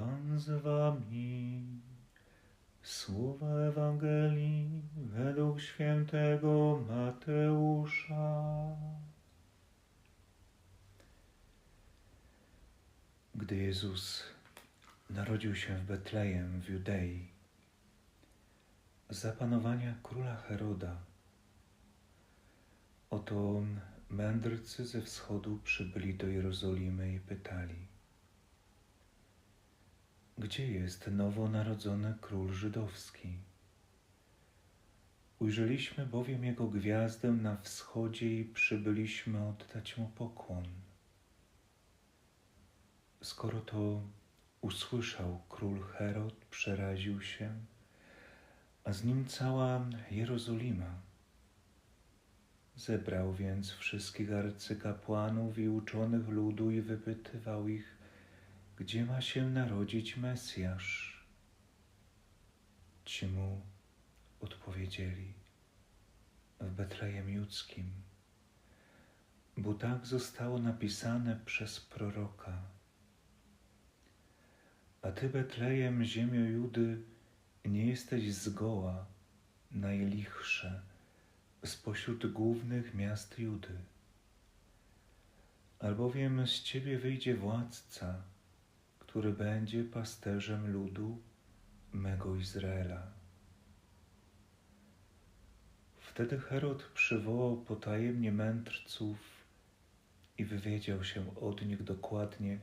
Pan z wami. Słowa Ewangelii według świętego Mateusza. Gdy Jezus narodził się w Betlejem w Judei, za panowania króla Heroda, oto mędrcy ze wschodu przybyli do Jerozolimy i pytali – gdzie jest nowonarodzony król żydowski? Ujrzeliśmy bowiem jego gwiazdę na wschodzie i przybyliśmy oddać mu pokłon. Skoro to usłyszał król Herod, przeraził się, a z nim cała Jerozolima. Zebrał więc wszystkich arcykapłanów i uczonych ludu i wypytywał ich, gdzie ma się narodzić Mesjasz? Ci mu odpowiedzieli w Betlejem Judzkim, bo tak zostało napisane przez proroka. A ty, Betlejem, ziemio Judy, nie jesteś zgoła najlichsze spośród głównych miast Judy, albowiem z ciebie wyjdzie władca, który będzie pasterzem ludu mego Izraela. Wtedy Herod przywołał potajemnie mędrców i wywiedział się od nich dokładnie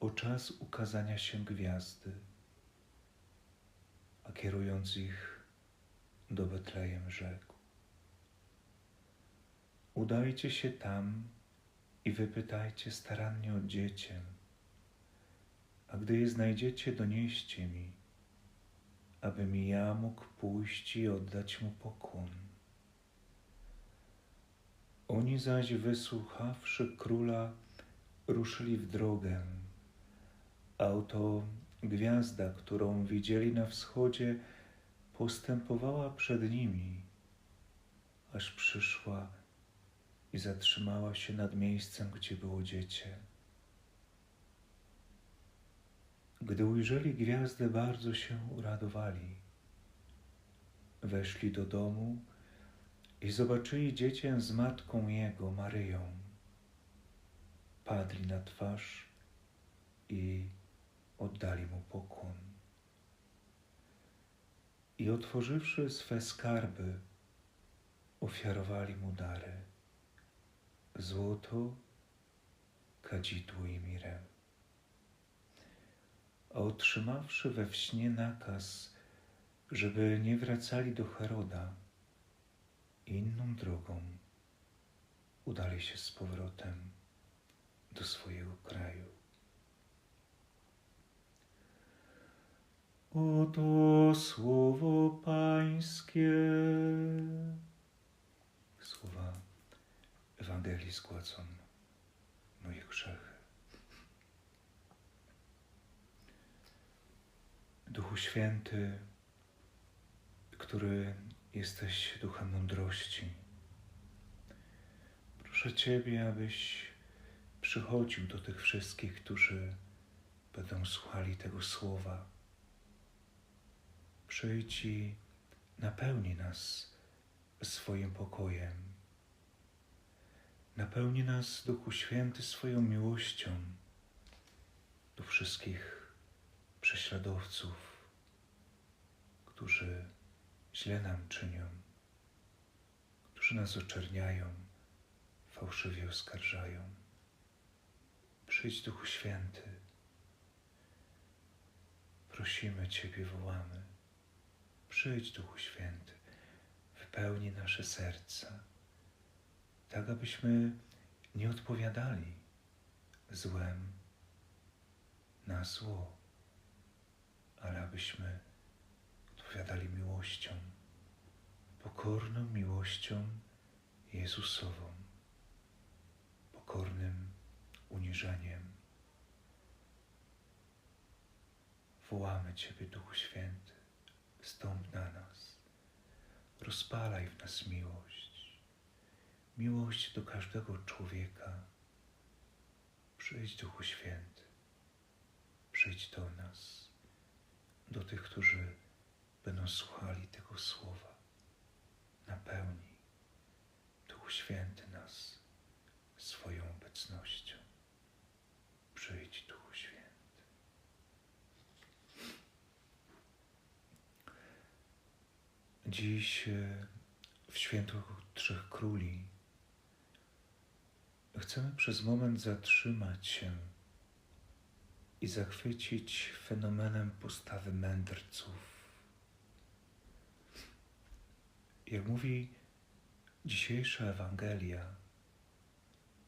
o czas ukazania się gwiazdy, a kierując ich do Betlejem rzekł: Udajcie się tam i wypytajcie starannie o dziecię a gdy je znajdziecie, donieście mi, abym ja mógł pójść i oddać mu pokłon. Oni zaś, wysłuchawszy króla, ruszyli w drogę, a oto gwiazda, którą widzieli na wschodzie, postępowała przed nimi, aż przyszła i zatrzymała się nad miejscem, gdzie było dziecię. Gdy ujrzeli gwiazdę, bardzo się uradowali. Weszli do domu i zobaczyli dziecię z matką jego, Maryją. Padli na twarz i oddali mu pokłon. I otworzywszy swe skarby, ofiarowali mu dary złoto, kadzidło i mirę a otrzymawszy we śnie nakaz, żeby nie wracali do Heroda, inną drogą udali się z powrotem do swojego kraju. Oto słowo Pańskie. Słowa Ewangelii zgładzą moje grzechy. Duchu Święty, który jesteś duchem mądrości, proszę Ciebie, abyś przychodził do tych wszystkich, którzy będą słuchali tego słowa. Przyjdź i napełni nas swoim pokojem. Napełni nas, Duchu Święty, swoją miłością do wszystkich prześladowców, którzy źle nam czynią, którzy nas oczerniają, fałszywie oskarżają. Przyjdź, Duchu Święty. Prosimy Ciebie, wołamy. Przyjdź, Duchu Święty, wypełnij nasze serca, tak abyśmy nie odpowiadali złem na zło ale abyśmy odpowiadali miłością, pokorną miłością Jezusową, pokornym uniżeniem. Wołamy Ciebie, Duchu Święty, stąp na nas, rozpalaj w nas miłość, miłość do każdego człowieka. Przyjdź, Duchu Święty, przyjdź do nas, do tych, którzy będą słuchali tego słowa. Napełni Duch Święty nas swoją obecnością. Przyjdź, Duchu Święty. Dziś e, w święto Trzech Króli chcemy przez moment zatrzymać się i zachwycić fenomenem postawy mędrców. Jak mówi dzisiejsza Ewangelia,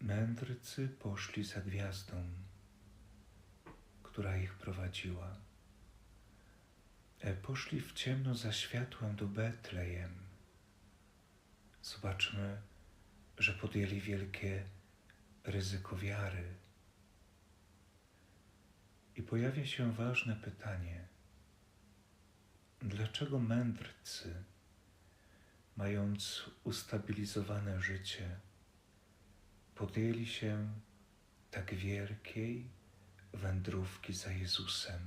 mędrcy poszli za gwiazdą, która ich prowadziła. E, poszli w ciemno za światłem do Betlejem. Zobaczmy, że podjęli wielkie ryzyko wiary. I pojawia się ważne pytanie: dlaczego mędrcy, mając ustabilizowane życie, podjęli się tak wielkiej wędrówki za Jezusem,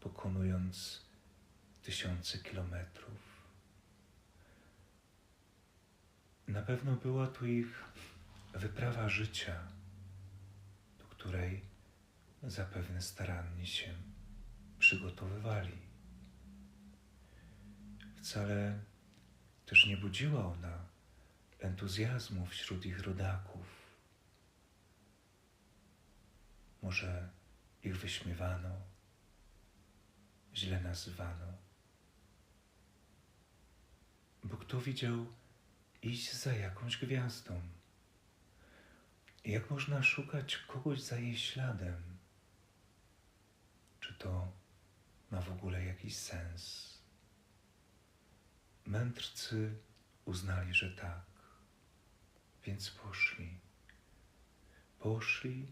pokonując tysiące kilometrów? Na pewno była to ich wyprawa życia, do której zapewne starannie się przygotowywali. Wcale też nie budziła ona entuzjazmu wśród ich rodaków. Może ich wyśmiewano, źle nazywano. Bo kto widział iść za jakąś gwiazdą? Jak można szukać kogoś za jej śladem? Czy to ma w ogóle jakiś sens? Mędrcy uznali, że tak, więc poszli. Poszli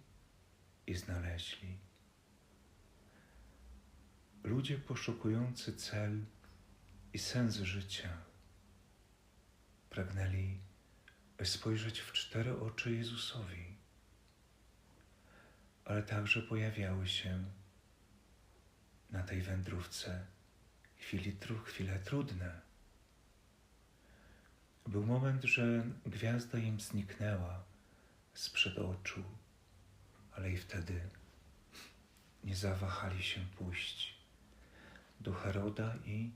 i znaleźli. Ludzie poszukujący cel i sens życia pragnęli spojrzeć w cztery oczy Jezusowi, ale także pojawiały się na tej wędrówce chwili, chwile trudne. Był moment, że gwiazda im zniknęła sprzed oczu, ale i wtedy nie zawahali się pójść do Heroda i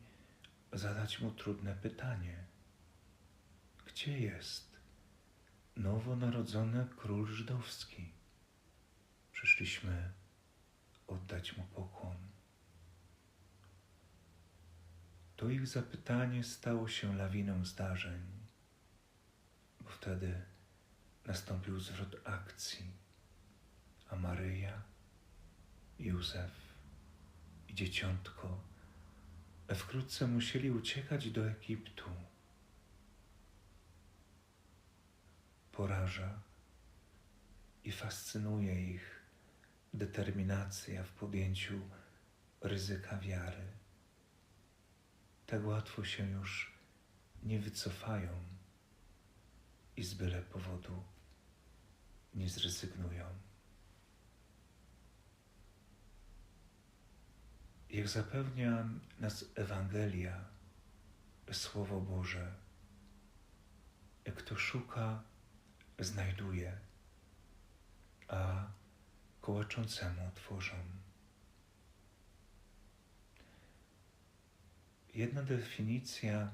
zadać mu trudne pytanie: Gdzie jest nowonarodzony król żydowski? Przyszliśmy oddać mu pokłon. To ich zapytanie stało się lawiną zdarzeń, wtedy nastąpił zwrot akcji, a Maryja, Józef i dzieciątko wkrótce musieli uciekać do Egiptu. Poraża i fascynuje ich determinacja w podjęciu ryzyka wiary. Tak łatwo się już nie wycofają i z byle powodu nie zrezygnują. Jak zapewnia nas Ewangelia, Słowo Boże, kto szuka, znajduje, a kołaczącemu otworzą. Jedna definicja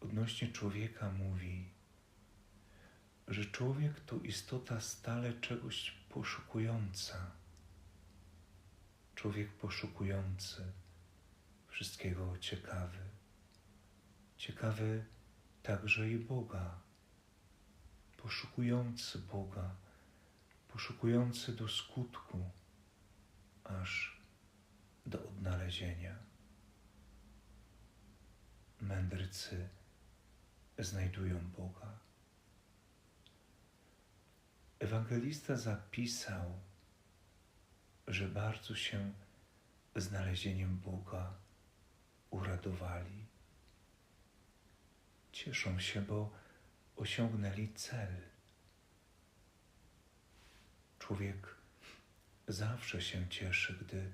odnośnie człowieka mówi, że człowiek to istota stale czegoś poszukująca. Człowiek poszukujący, wszystkiego ciekawy. Ciekawy także i Boga. Poszukujący Boga, poszukujący do skutku, aż do odnalezienia mędrcy znajdują Boga. Ewangelista zapisał, że bardzo się znalezieniem Boga uradowali. Cieszą się, bo osiągnęli cel. Człowiek zawsze się cieszy, gdy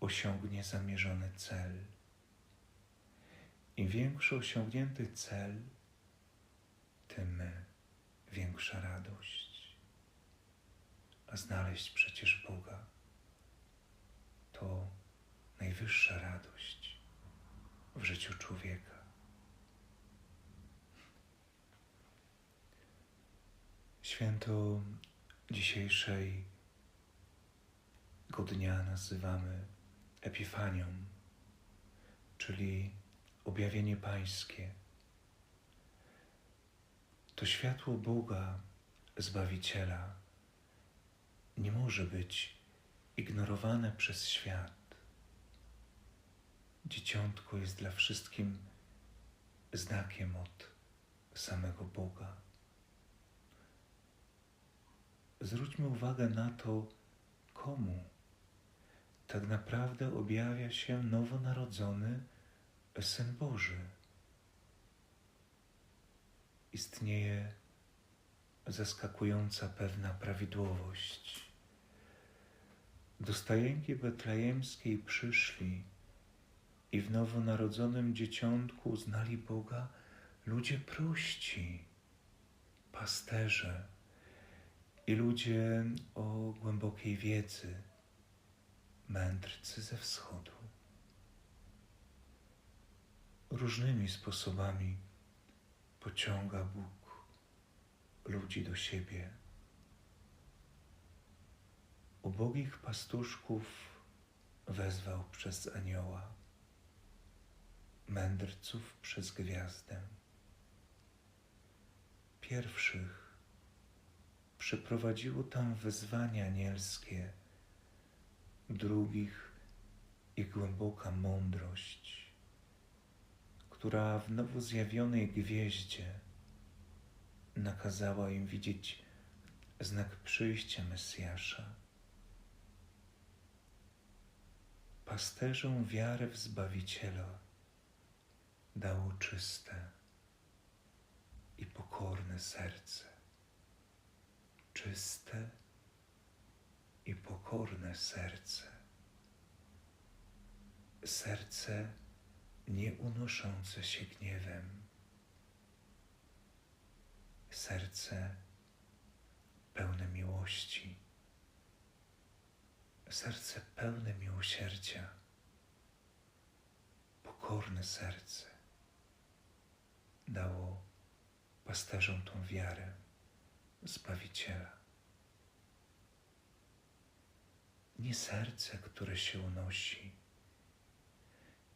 osiągnie zamierzony cel. Im większy osiągnięty cel, tym większa radość. A znaleźć przecież Boga to najwyższa radość w życiu człowieka. Święto dzisiejszej dnia nazywamy Epifanią, czyli objawienie Pańskie. To światło Boga, Zbawiciela, nie może być ignorowane przez świat. Dzieciątko jest dla wszystkim znakiem od samego Boga. Zwróćmy uwagę na to, komu tak naprawdę objawia się nowonarodzony Syn Boży. Istnieje zaskakująca pewna prawidłowość. Do stajenki betlejemskiej przyszli i w nowonarodzonym dzieciątku znali Boga ludzie prości, pasterze i ludzie o głębokiej wiedzy mędrcy ze wschodu. Różnymi sposobami pociąga Bóg ludzi do siebie. Ubogich pastuszków wezwał przez anioła, mędrców przez gwiazdę. Pierwszych przyprowadziło tam wezwania anielskie drugich i głęboka mądrość, która w nowo zjawionej gwieździe nakazała im widzieć znak przyjścia Mesjasza. Pasterzom wiarę w Zbawiciela dało czyste i pokorne serce. Czyste i pokorne serce. Serce nie unoszące się gniewem. Serce pełne miłości. Serce pełne miłosierdzia. Pokorne serce dało pasterzom tą wiarę Zbawiciela nie serce, które się unosi,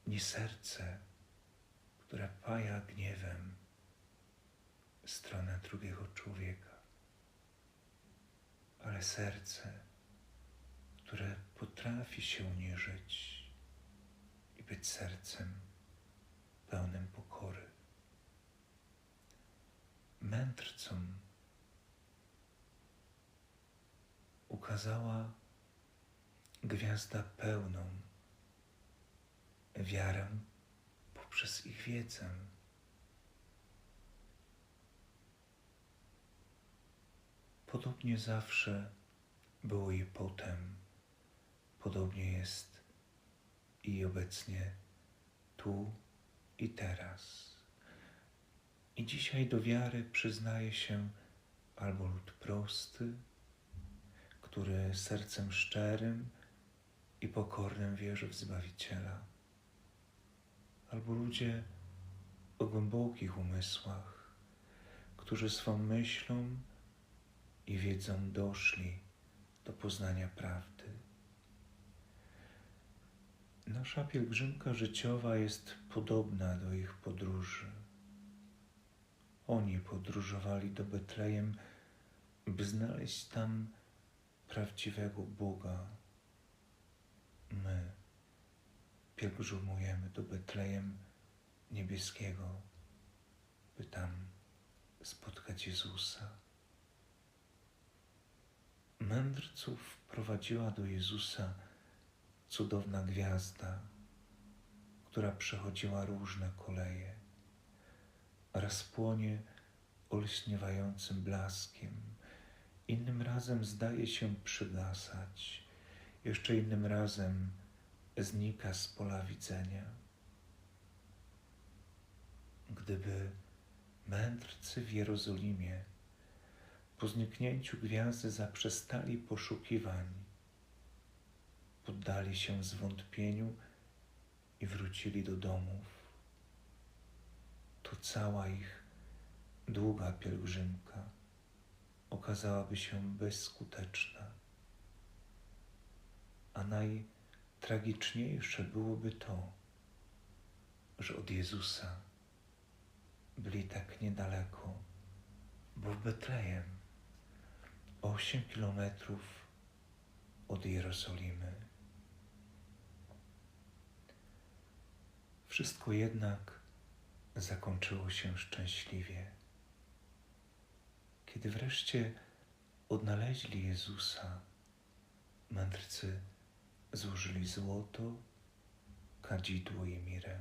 nie serce, które paja gniewem stronę drugiego człowieka, ale serce, które potrafi się unieżyć i być sercem pełnym pokory. Mędrcom ukazała gwiazda pełną wiarę poprzez ich wiedzę. Podobnie zawsze było i potem, podobnie jest i obecnie tu i teraz. I dzisiaj do wiary przyznaje się albo lud prosty, który sercem szczerym i pokornym wierzy w Zbawiciela, albo ludzie o głębokich umysłach, którzy swą myślą i wiedzą doszli do poznania prawdy. Nasza pielgrzymka życiowa jest podobna do ich podróży. Oni podróżowali do Betlejem, by znaleźć tam prawdziwego Boga, my pielgrzymujemy do Betlejem Niebieskiego, by tam spotkać Jezusa. Mędrców prowadziła do Jezusa cudowna gwiazda, która przechodziła różne koleje. Raz płonie olśniewającym blaskiem, innym razem zdaje się przygasać jeszcze innym razem znika z pola widzenia. Gdyby mędrcy w Jerozolimie po zniknięciu gwiazdy zaprzestali poszukiwań, poddali się zwątpieniu i wrócili do domów, to cała ich długa pielgrzymka okazałaby się bezskuteczna. A najtragiczniejsze byłoby to, że od Jezusa byli tak niedaleko, bo w Betlejem, osiem kilometrów od Jerozolimy. Wszystko jednak zakończyło się szczęśliwie. Kiedy wreszcie odnaleźli Jezusa, mędrcy złożyli złoto, kadzidło i mirę.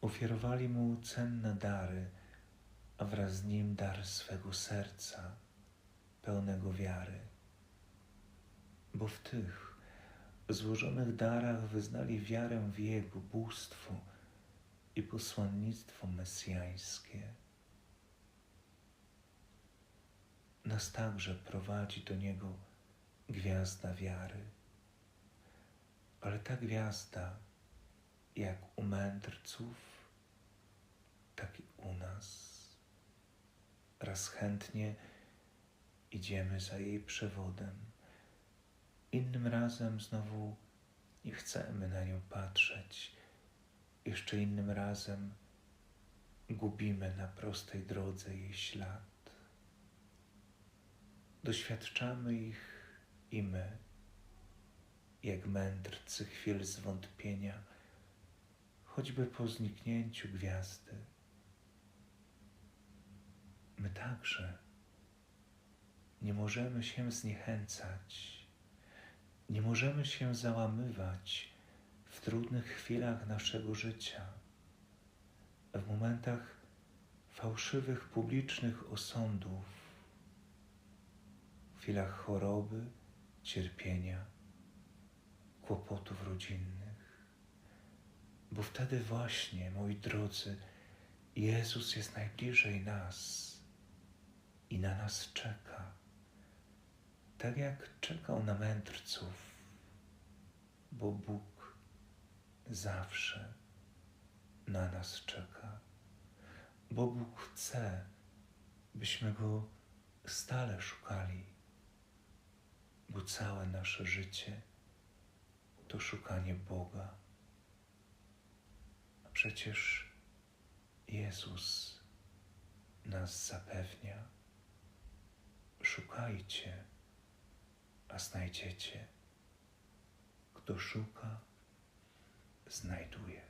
Ofiarowali mu cenne dary, a wraz z nim dar swego serca, pełnego wiary. Bo w tych złożonych darach wyznali wiarę w Jego bóstwo i posłannictwo mesjańskie. Nas także prowadzi do Niego gwiazda wiary. Ale ta gwiazda, jak u mędrców, tak i u nas. Raz chętnie idziemy za jej przewodem, innym razem znowu nie chcemy na nią patrzeć, jeszcze innym razem gubimy na prostej drodze jej ślad. Doświadczamy ich i my, jak mędrcy chwil zwątpienia, choćby po zniknięciu gwiazdy. My także nie możemy się zniechęcać, nie możemy się załamywać w trudnych chwilach naszego życia, w momentach fałszywych publicznych osądów, w chwilach choroby, cierpienia, kłopotów rodzinnych. Bo wtedy właśnie, moi drodzy, Jezus jest najbliżej nas i na nas czeka, tak jak czekał na mędrców, bo Bóg zawsze na nas czeka, bo Bóg chce, byśmy Go stale szukali, bo całe nasze życie to szukanie Boga. A przecież Jezus nas zapewnia. Szukajcie, a znajdziecie. Kto szuka, znajduje.